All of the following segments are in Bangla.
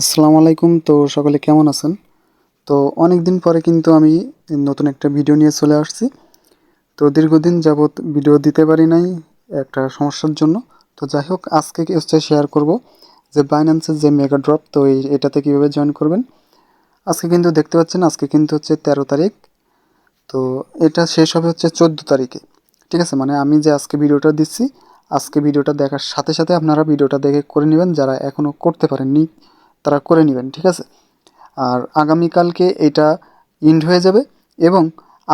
আসসালামু আলাইকুম। তো সকলে কেমন আছেন? তো অনেক দিন পরে কিন্তু আমি নতুন একটা ভিডিও নিয়ে চলে আসছি। তো দীর্ঘদিন যাবৎ ভিডিও দিতে পারি নাই একটা সমস্যার জন্য। তো যাই হোক, আজকে হচ্ছে শেয়ার করব যে বাইন্যান্সের যে মেগা ড্রপ তো এই, এটাতে কীভাবে জয়েন করবেন? আজকে কিন্তু দেখতে পাচ্ছেন, আজকে কিন্তু হচ্ছে তেরো তারিখ। তো এটা শেষ হবে হচ্ছে চোদ্দ তারিখে। ঠিক আছে? মানে আমি যে আজকে ভিডিওটা দিচ্ছি, আজকে ভিডিওটা দেখার সাথে সাথে আপনারা ভিডিওটা দেখে করে নেবেন, যারা এখনও করতে পারেননি। তারা করে নেবেন, ঠিক আছে? আর আগামীকালকে এটা ইন্ড হয়ে যাবে এবং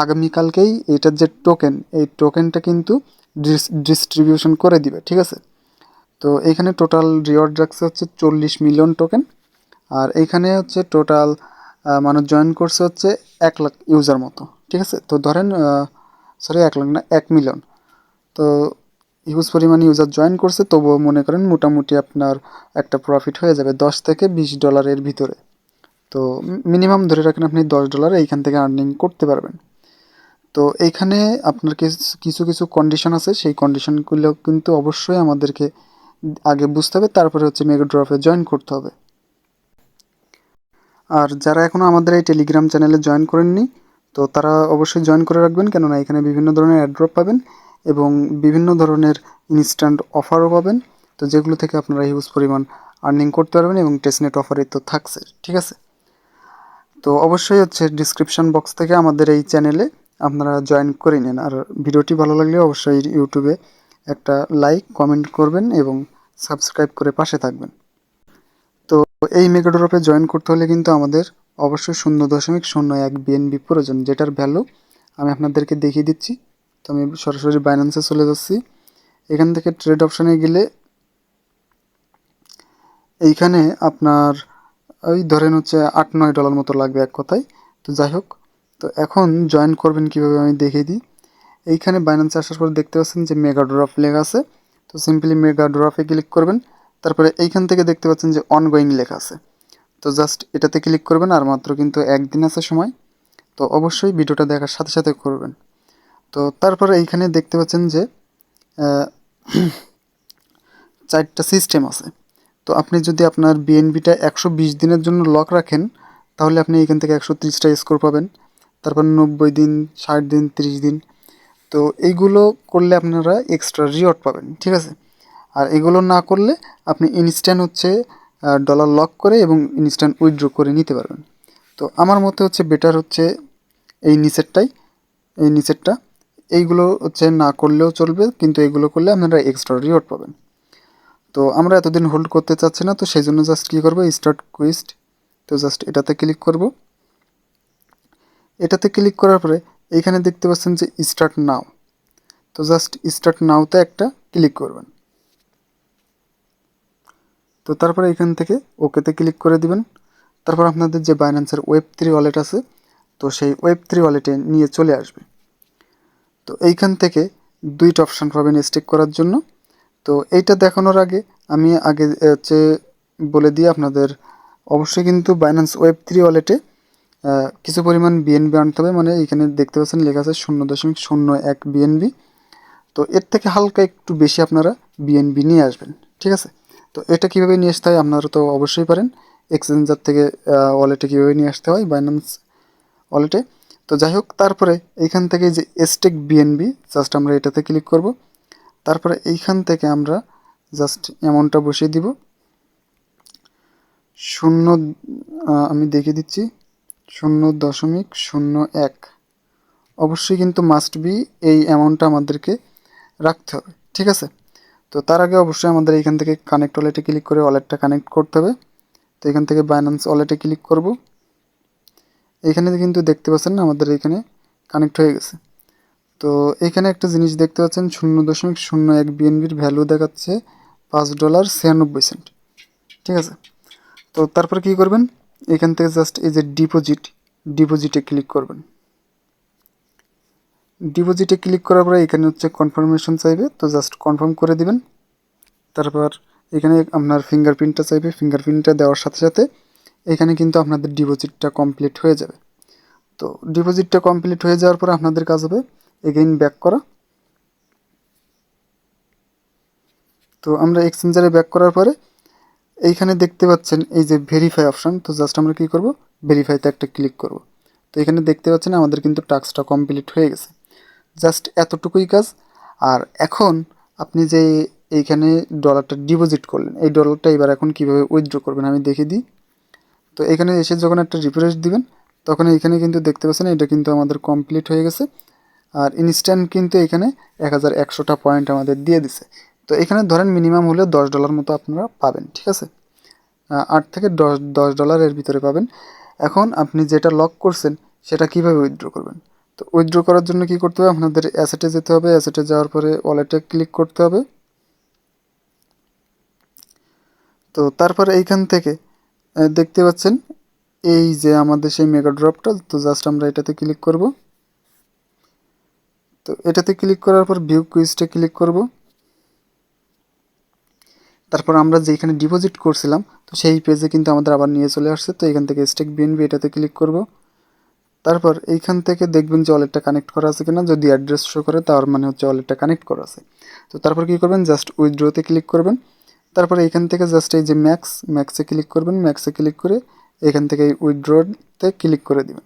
আগামীকালকেই এটার যে টোকেন এই টোকেনটা কিন্তু ডিস্ট্রিবিউশন করে দিবে, ঠিক আছে? তো এখানে টোটাল রিওয়ার্ড রাখছে হচ্ছে চল্লিশ মিলিয়ন টোকেন আর এইখানে হচ্ছে টোটাল মানুষ জয়েন করছে হচ্ছে এক লাখ ইউজার মতো, ঠিক আছে? তো ধরেন সরি এক লাখ না, এক মিলিয়ন তো হিউজ পরিমাণ ইউজার জয়েন করছে, তবুও মনে করেন মোটামুটি আপনার একটা প্রফিট হয়ে যাবে দশ থেকে বিশ ডলারের ভিতরে। তো মিনিমাম ধরে রাখেন আপনি দশ ডলার এইখান থেকে আর্নিং করতে পারবেন। তো এইখানে আপনার কিছু কিছু কন্ডিশন আছে, সেই কন্ডিশনগুলো কিন্তু অবশ্যই আমাদেরকে আগে বুঝতে হবে, তারপরে হচ্ছে মেগা ড্রপে জয়েন করতে হবে। আর যারা এখনও আমাদের এই টেলিগ্রাম চ্যানেলে জয়েন করেননি, তো তারা অবশ্যই জয়েন করে রাখবেন, কেননা এখানে বিভিন্ন ধরনের অ্যাড্রপ পাবেন। এবং বিভিন্ন ধরনের ইনস্ট্যান্ট অফারও পাবেন। তো যেগুলো থেকে আপনারা হিউজ পরিমাণ আর্নিং করতে পারবেন এবং টেস্টনেট অফারে তো থাকছে, ঠিক আছে? তো অবশ্যই হচ্ছে ডিসক্রিপশন বক্স থেকে আমাদের এই চ্যানেলে আপনারা জয়েন করে নিন। আর ভিডিওটি ভালো লাগলে অবশ্যই ইউটিউবে একটা লাইক কমেন্ট করবেন এবং সাবস্ক্রাইব করে পাশে থাকবেন। তো এই মেগাডোরপে জয়েন করতে হলে কিন্তু আমাদের অবশ্যই শূন্য দশমিক শূন্য এক বিএনবি প্রয়োজন, যেটার ভ্যালু আমি আপনাদেরকে দেখিয়ে দিচ্ছি। তো আমি সরাসরি বাইন্যান্সে চলে যাচ্ছি। এখান থেকে ট্রেড অপশানে গেলে এইখানে আপনার ওই ধরেন হচ্ছে আট নয় ডলার মতো লাগবে এক কথায়। তো যাই হোক, তো এখন জয়েন করবেন কীভাবে আমি দেখিয়ে দিই। এইখানে বাইন্যান্সে আসার পর দেখতে পাচ্ছেন যে মেগা ড্রপ লেখা আছে। তো সিম্পলি মেগা ড্রপে ক্লিক করবেন। তারপরে এইখান থেকে দেখতে পাচ্ছেন যে অনগোয়িং লেখা আছে। তো জাস্ট এটাতে ক্লিক করবেন, আর মাত্র কিন্তু একদিন আছে সময়। তো অবশ্যই ভিডিওটা দেখার সাথে সাথে করবেন। তো তারপরে এইখানে দেখতে পাচ্ছেন যে চারটা সিস্টেম আছে। তো আপনি যদি আপনার বিএনবিটা একশো বিশ দিনের জন্য লক রাখেন, তাহলে আপনি এখান থেকে একশো তিরিশটা স্কোর পাবেন। তারপর নব্বই দিন, ষাট দিন, তিরিশ দিন। তো এইগুলো করলে আপনারা এক্সট্রা রিওয়ার্ড পাবেন, ঠিক আছে? আর এগুলো না করলে আপনি ইনস্ট্যান্ট হচ্ছে ডলার লক করে এবং ইনস্ট্যান্ট উইথড্র করে নিতে পারবেন। তো আমার মতে হচ্ছে বেটার হচ্ছে এই নিচেরটাই, এই নিচেরটা। এইগুলো হচ্ছে না করলেও চলবে, কিন্তু এইগুলো করলে আপনারা এক্সট্রা রিওয়ার্ড পাবেন। তো আমরা এতদিন হোল্ড করতে চাচ্ছি না, তো সেই জন্য জাস্ট কী করব স্টার্ট কুইস্ট তো জাস্ট এটাতে ক্লিক করব। এটাতে ক্লিক করার পরে এইখানে দেখতে পাচ্ছেন যে স্টার্ট নাও তো জাস্ট স্টার্ট নাওতে একটা ক্লিক করবেন। তো তারপরে এখান থেকে ওকেতে ক্লিক করে দিবেন। তারপর আপনাদের যে বাইন্যান্সের ওয়েব থ্রি ওয়ালেট আছে, তো সেই ওয়েব থ্রি ওয়ালেটে নিয়ে চলে আসবে। তো এইখান থেকে দুইটা অপশান পাবেন স্টেক করার জন্য। তো এইটা দেখানোর আগে আমি আগে হচ্ছে বলে দিই আপনাদের, অবশ্যই কিন্তু বাইন্যান্স ওয়েব থ্রি ওয়ালেটে কিছু পরিমাণ বিএনবি আনতে হবে। মানে এখানে দেখতে পাচ্ছেন লেখা আছে শূন্য দশমিক শূন্য এক বিএনবি তো এর থেকে হালকা একটু বেশি আপনারা বিএনবি নিয়ে আসবেন, ঠিক আছে? তো এটা কীভাবে নিয়ে আসতে হয় আপনারা তো অবশ্যই পারেন। এক্সচেঞ্জার থেকে ওয়ালেটে কীভাবে নিয়ে আসতে হয় বাইন্যান্স ওয়ালেটে তো যাই হোক, তারপরে এইখান থেকে যে এসটেক বিএনবি জাস্ট আমরা এটাতে ক্লিক করব। তারপরে এইখান থেকে আমরা জাস্ট অ্যামাউন্টটা বসিয়ে দিব। শূন্য আমি দেখিয়ে দিচ্ছি, শূন্য দশমিক শূন্য এক। অবশ্যই কিন্তু মাস্ট বি এই অ্যামাউন্টটা আমাদেরকে রাখতে হবে, ঠিক আছে? তো তার আগে অবশ্যই আমাদের এখান থেকে কানেক্ট ওয়ালেটে ক্লিক করে ওয়ালেটটা কানেক্ট করতে হবে। তো এখান থেকে বাইন্যান্স ওয়ালেটে ক্লিক করব। এখানে কিন্তু দেখতে পাচ্ছেন আমাদের এখানে কানেক্ট হয়ে গেছে। তো এখানে একটা জিনিস দেখতে পাচ্ছেন, শূন্য দশমিক শূন্য এক বিএনবির ভ্যালু দেখাচ্ছে পাঁচ ডলার ছিয়ানব্বই সেন্ট ঠিক আছে? তো তারপর কি করবেন? এখান থেকে জাস্ট এই যে ডিপোজিট ডিপোজিটে ক্লিক করবেন। ডিপোজিটে ক্লিক করার পরে এখানে হচ্ছে কনফার্মেশন চাইবে, তো জাস্ট কনফার্ম করে দিবেন। তারপর এখানে আপনার ফিঙ্গারপ্রিন্টটা চাইবে ফিঙ্গারপ্রিন্টটা দেওয়ার সাথে সাথে এখানে কিন্তু আপনাদের ডিপোজিটটা কমপ্লিট হয়ে যাবে। তো ডিপোজিটটা কমপ্লিট হয়ে যাওয়ার পরে আপনাদের কাজ হবে এগেইন ব্যাক করা। তো আমরা এক্সচেঞ্জারে ব্যাক করার পরে এইখানে দেখতে পাচ্ছেন এই যে ভেরিফাই অপশান তো জাস্ট আমরা কী করব? ভেরিফাইতে একটা ক্লিক করব। তো এখানে দেখতে পাচ্ছেন আমাদের কিন্তু টাস্কটা কমপ্লিট হয়ে গেছে। জাস্ট এতটুকুই কাজ। আর এখন আপনি যে এইখানে ডলারটা ডিপোজিট করলেন, এই ডলারটা এবার এখন কীভাবে উইথড্র করবেন আমি দেখে দিই। তো এখানে এসে যখন একটা রিফ্রেশ দিবেন তখন এখানে কিন্তু দেখতে পাচ্ছেন এটা কিন্তু আমাদের কমপ্লিট হয়ে গেছে। আর ইনস্ট্যান্ট কিন্তু এখানে এক হাজার একশোটা পয়েন্ট আমাদের দিয়ে দিছে। তো এখানে ধরেন মিনিমাম হলে দশ ডলার মতো আপনারা পাবেন, ঠিক আছে? আট থেকে দশ দশ ডলারের ভিতরে পাবেন। এখন আপনি যেটা লক করছেন, সেটা কীভাবে উইথড্র করবেন? তো উইথড্র করার জন্য কি করতে হবে? আপনাদের অ্যাসেটে যেতে হবে। অ্যাসেটে যাওয়ার পরে ওয়ালেটে ক্লিক করতে হবে। তো তারপরে এইখান থেকে দেখতে পাচ্ছেন, এই যে আমাদের সেই মেগা ড্রপটা তো জাস্ট আমরা এটাতে ক্লিক করব। তো এটাতে ক্লিক করার পর ভিউ কুইজটা ক্লিক করব। তারপর আমরা যেখানে ডিপোজিট করছিলাম, তো সেই পেজে কিন্তু আমাদের আবার নিয়ে চলে আসছে, তো এখান থেকে স্টেক বিএনবি এটাতে ক্লিক করব। তারপর এইখান থেকে দেখবেন যে ওয়ালেটটা কানেক্ট করা আছে কিনা, যদি অ্যাড্রেস শো করে, তার মানে হচ্ছে ওয়ালেটটা কানেক্ট করা আছে। তো তারপর কী করবেন? জাস্ট উইথড্রোতে ক্লিক করবেন। তারপরে এখান থেকে জাস্ট এই যে ম্যাক্স ম্যাক্সে ক্লিক করবেন ম্যাক্সে ক্লিক করে এখান থেকে এই উইথড্রোতে ক্লিক করে দিবেন।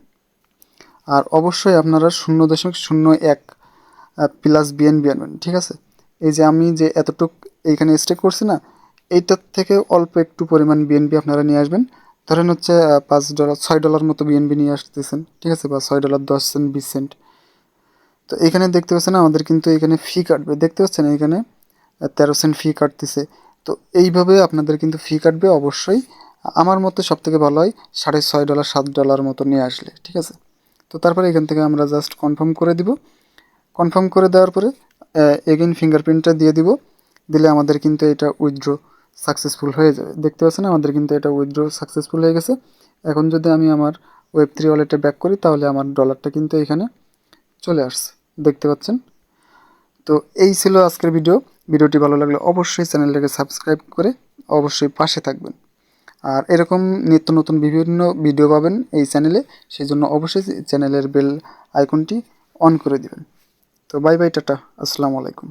আর অবশ্যই আপনারা শূন্য দশমিক শূন্য এক প্লাস বিএনবি আনবেন, ঠিক আছে? এই যে আমি যে এতটুক এইখানে স্টে করছি না, এইটার থেকে অল্প একটু পরিমাণ বিএনবি আপনারা নিয়ে আসবেন। ধরেন হচ্ছে পাঁচ ডলার, ছয় ডলার মতো বিএনবি নিয়ে আসতেছেন, ঠিক আছে? বা ছয় ডলার দশ সেন্ট, বিশ সেন্ট। তো এখানে দেখতে পাচ্ছেন আমাদের কিন্তু এখানে ফি কাটবে। দেখতে পাচ্ছেন এখানে তেরো সেন্ট ফি কাটতেছে। তো এইভাবে আপনাদের কিন্তু ফি কাটবে অবশ্যই। আমার মতে সব থেকে ভালো হয় সাড়ে ছয় ডলার, সাত ডলার মতো নিয়ে আসলে, ঠিক আছে? তো তারপরে এখান থেকে আমরা জাস্ট কনফার্ম করে দিব। কনফার্ম করে দেওয়ার পরে এগেইন ফিঙ্গারপ্রিন্টটা দিয়ে দিব। দিলে আমাদের কিন্তু এটা উইথড্র সাকসেসফুল হয়ে যাবে। দেখতে পাচ্ছেন আমাদের কিন্তু এটা উইথড্র সাকসেসফুল হয়ে গেছে। এখন যদি আমি আমার ওয়েব থ্রি ওয়ালেটে ব্যাক করি, তাহলে আমার ডলারটা কিন্তু এখানে চলে আসছে। দেখতে পাচ্ছেন? তো এই ছিল আজকের ভিডিও ভিডিওটি ভালো লাগলে অবশ্যই চ্যানেলটাকে সাবস্ক্রাইব করে অবশ্যই পাশে থাকবেন। আর এরকম নিত্য নতুন বিভিন্ন ভিডিও পাবেন এই চ্যানেলে সেই জন্য অবশ্যই চ্যানেলের বেল আইকনটি অন করে দেবেন। তো বাই বাই, টাটা, আসসালামু আলাইকুম।